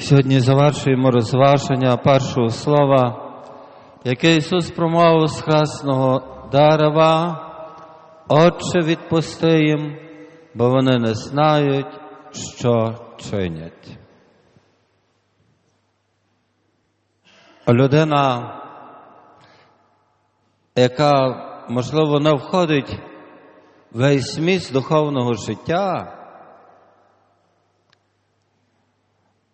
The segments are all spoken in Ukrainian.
Сьогодні завершуємо розваження першого слова, яке Ісус промовив з хресного дерева. Отче відпусти їм, бо вони не знають, що чинять. Людина, яка, можливо, не входить в весь зміст духовного життя,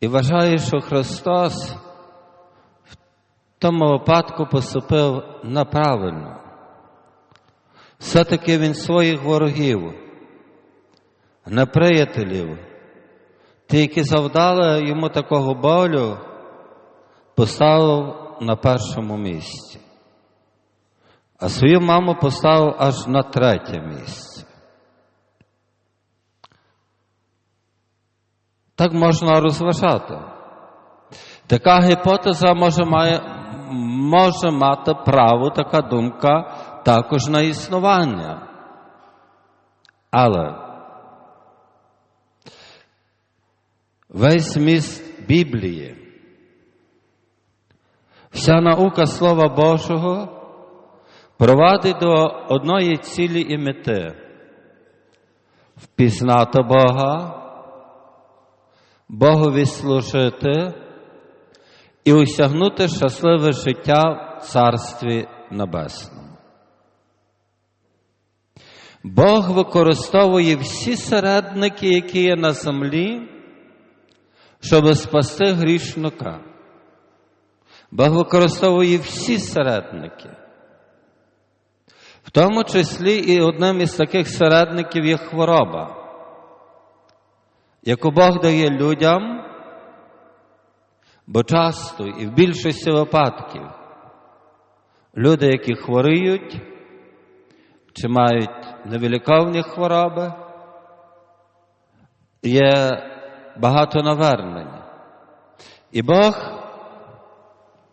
і вважає, що Христос в тому випадку поступив неправильно. Все-таки Він своїх ворогів, неприятелів, ті, які завдали йому такого болю, поставив на першому місці, а свою маму поставив аж на третє місце. Так можна розважати. Така гіпотеза може, має, може мати право, така думка також на існування. Але весь зміст Біблії, вся наука Слова Божого провадить до одної цілі і мети впізнати Бога. Богові служити і осягнути щасливе життя в Царстві Небесному. Бог використовує всі середники, які є на землі, щоб спасти грішника. Бог використовує всі середники. В тому числі і одним із таких середників є хвороба яку Бог дає людям, бо часто і в більшості випадків люди, які хворіють, чи мають невиліковні хвороби, є багато навернень. І Бог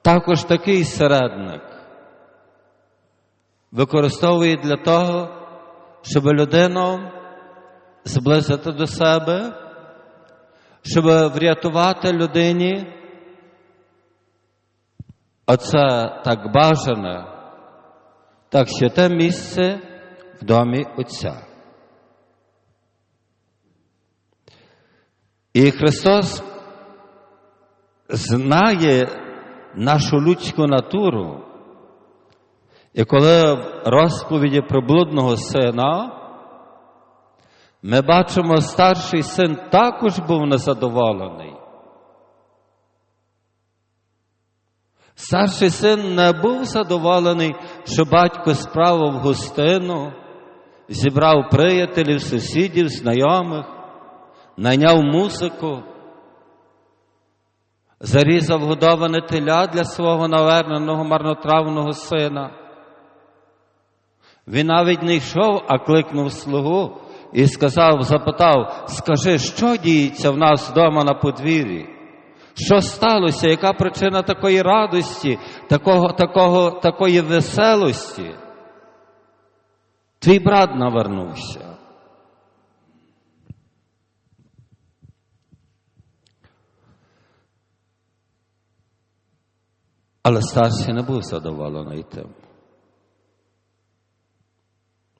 також такий середник використовує для того, щоб людину зблизити до себе щоб врятувати людині оце так бажане, так святе місце в домі Отця. І Христос знає нашу людську натуру. І коли в розповіді про блудного сина ми бачимо, старший син також був незадоволений. Старший син не був задоволений, що батько справив гостину, зібрав приятелів, сусідів, знайомих, найняв музику, зарізав годоване теля для свого наверненого марнотравного сина. Він навіть не йшов, а кликнув слугу і сказав, запитав, скажи, що діється в нас вдома на подвір'ї? Що сталося? Яка причина такої радості, такого, такого, такої веселості? Твій брат навернувся. Але старший не був задоволений тим.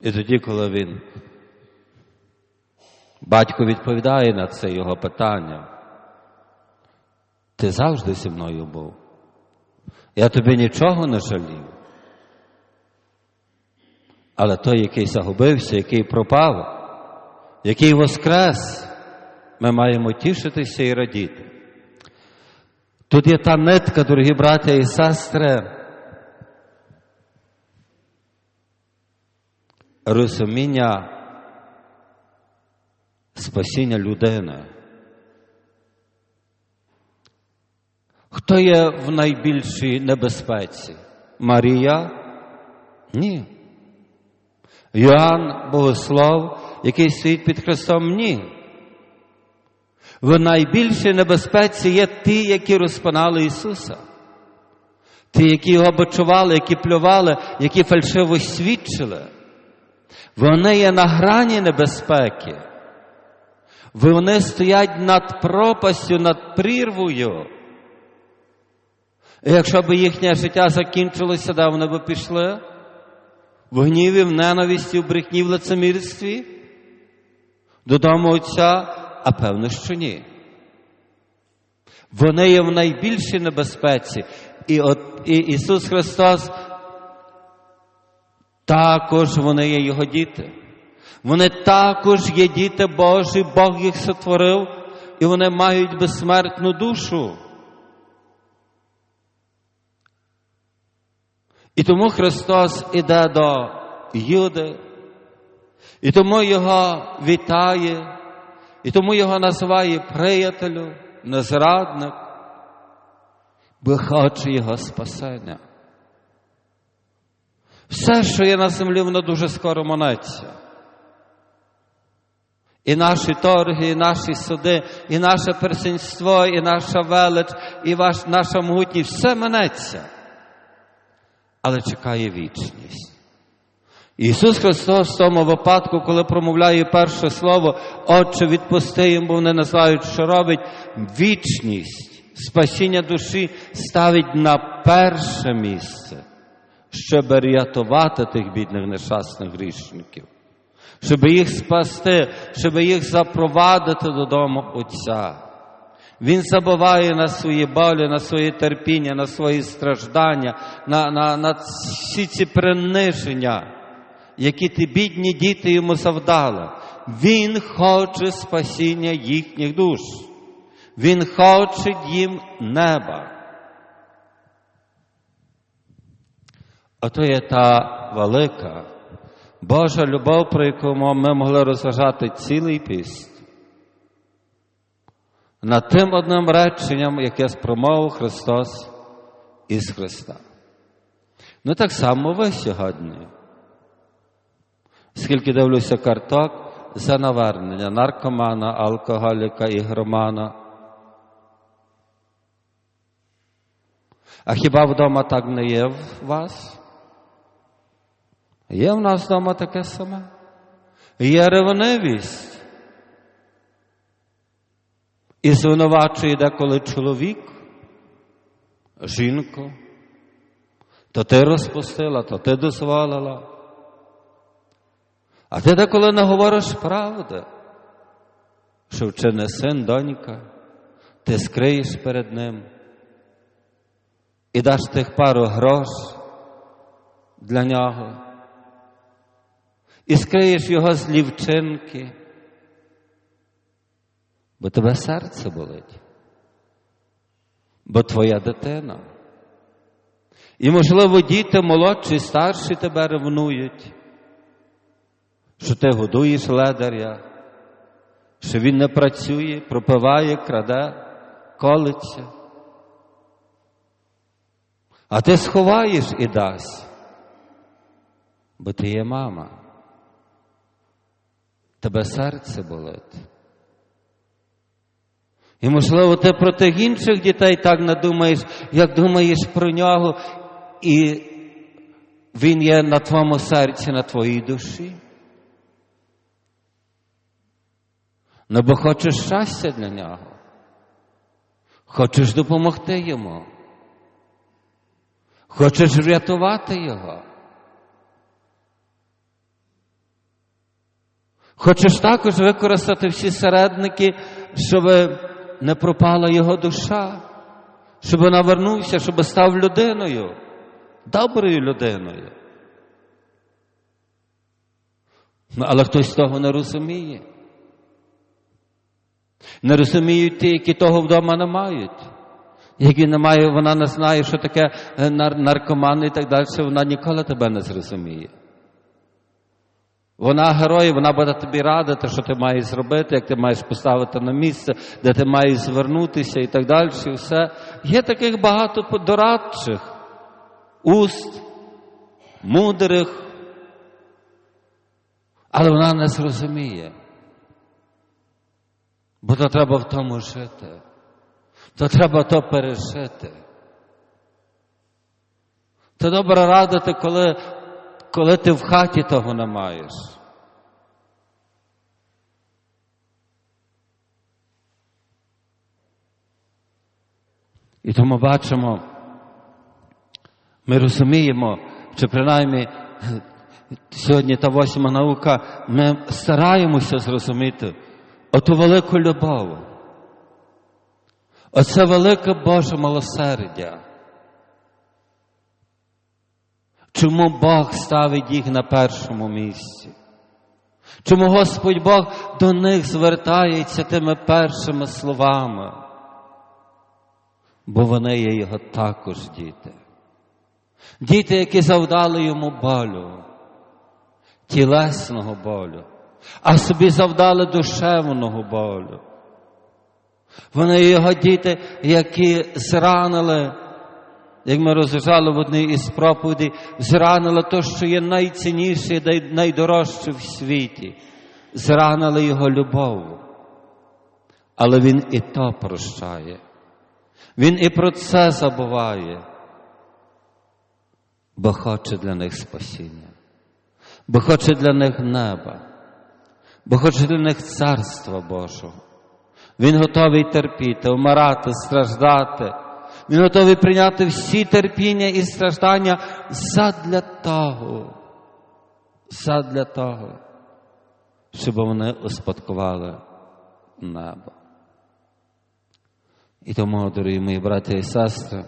І тоді, коли він Батько відповідає на це його питання. Ти завжди зі мною був. Я тобі нічого не жалів. Але той, який загубився, який пропав, який воскрес, ми маємо тішитися і радіти. Тут є та нитка, дорогі браття і сестри, розуміння спасіння людини. Хто є в найбільшій небезпеці? Марія? Ні. Йоанн Богослов, який стоїть під Христом? Ні. В найбільшій небезпеці є ті, які розпинали Ісуса. Ті, які його бочували, які плювали, які фальшиво свідчили. Вони є на грані небезпеки. Вони стоять над пропастю, над прірвою. І якщо б їхнє життя закінчилося, де вони б пішли? В гніві, в ненависті, в брехні, в лицемірстві? Додому Отця? А певно, що ні. Вони є в найбільшій небезпеці. І, от, і Ісус Христос також вони є Його діти. Вони також є діти Божі, Бог їх сотворив, і вони мають безсмертну душу. І тому Христос іде до Юди, і тому Його вітає, і тому Його називає приятелю, незрадник, бо хоче Його спасення. Все, що є на землі, воно дуже скоро монеться. І наші торги, і наші суди, і наше персенство, і наша велич, і ваш, наша могутність, все минеться. Але чекає вічність. Ісус Христос в тому випадку, коли промовляє перше слово, Отче, відпусти їм, бо вони не знають, що робить, вічність, спасіння душі ставить на перше місце, щоб рятувати тих бідних нещасних грішників щоб їх спасти, щоб їх запровадити додому Отця. Він забуває на свої болі, на свої терпіння, на свої страждання, на, на, на всі ці приниження, які ті бідні діти йому завдали. Він хоче спасіння їхніх душ. Він хоче їм неба. Ото є та велика. Божа любов, про яку ми могли розважати цілий піст. Над тим одним реченням, яке спромовив Христос із Христа. Ну так само ви сьогодні. Скільки дивлюся карток за навернення наркомана, алкоголіка, ігромана. А хіба вдома так не є в вас? Є в нас вдома таке саме? Є ревнивість. І звинувачує деколи чоловік, жінку, то ти розпустила, то ти дозволила. А ти деколи не говориш правди, що вчини син, донька, ти скриєш перед ним і даш тих пару грош для нього і скриєш його злі вчинки, бо тебе серце болить, бо твоя дитина. І, можливо, діти молодші, старші тебе ревнують, що ти годуєш ледаря, що він не працює, пропиває, краде, колиться. А ти сховаєш і дасть, бо ти є мама тебе серце болить. І, можливо, ти про тих інших дітей так не думаєш, як думаєш про нього, і він є на твоєму серці, на твоїй душі. Ну, бо хочеш щастя для нього, хочеш допомогти йому, хочеш врятувати його. Хочеш також використати всі середники, щоб не пропала його душа, щоб навернувся, щоб став людиною, доброю людиною. Але хтось того не розуміє. Не розуміють ті, які того вдома не мають. Які не має, вона не знає, що таке наркоман і так далі, вона ніколи тебе не зрозуміє. Вона герой, вона буде тобі радити, що ти маєш зробити, як ти маєш поставити на місце, де ти маєш звернутися і так далі. Все. Є таких багато дорадчих, уст, мудрих, але вона не зрозуміє. Бо то треба в тому жити, то треба то пережити. То добре радити, коли коли ти в хаті того не маєш. І тому бачимо, ми розуміємо, чи принаймні сьогодні та восьма наука, ми стараємося зрозуміти оту велику любов, оце велике Боже милосердя. Чому Бог ставить їх на першому місці? Чому Господь Бог до них звертається тими першими словами? Бо вони є його також діти. Діти, які завдали йому болю, тілесного болю, а собі завдали душевного болю. Вони його діти, які зранили, як ми розважали в одній із проповідей, зранили те, що є найцінніше і найдорожче в світі. Зранили його любов. Але він і то прощає. Він і про це забуває, бо хоче для них спасіння, бо хоче для них неба, бо хоче для них царства Божого. Він готовий терпіти, вмирати, страждати. Він готовий прийняти всі терпіння і страждання задля того, задля того, щоб вони успадкували небо. І тому, дорогі мої брати і сестри,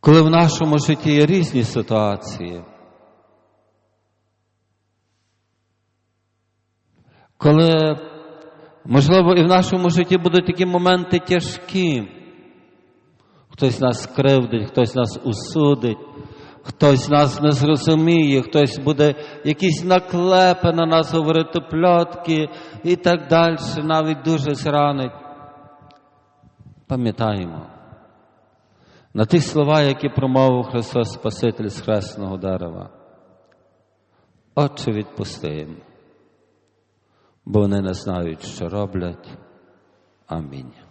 коли в нашому житті є різні ситуації, коли, можливо, і в нашому житті будуть такі моменти тяжкі, хтось нас кривдить, хтось нас усудить, хтось нас не зрозуміє, хтось буде якісь наклепи на нас говорити пльотки і так далі, навіть дуже зранить. Пам'ятаємо на тих слова, які промовив Христос Спаситель з хресного дерева. Отче відпусти їм, бо вони не знають, що роблять. Амінь.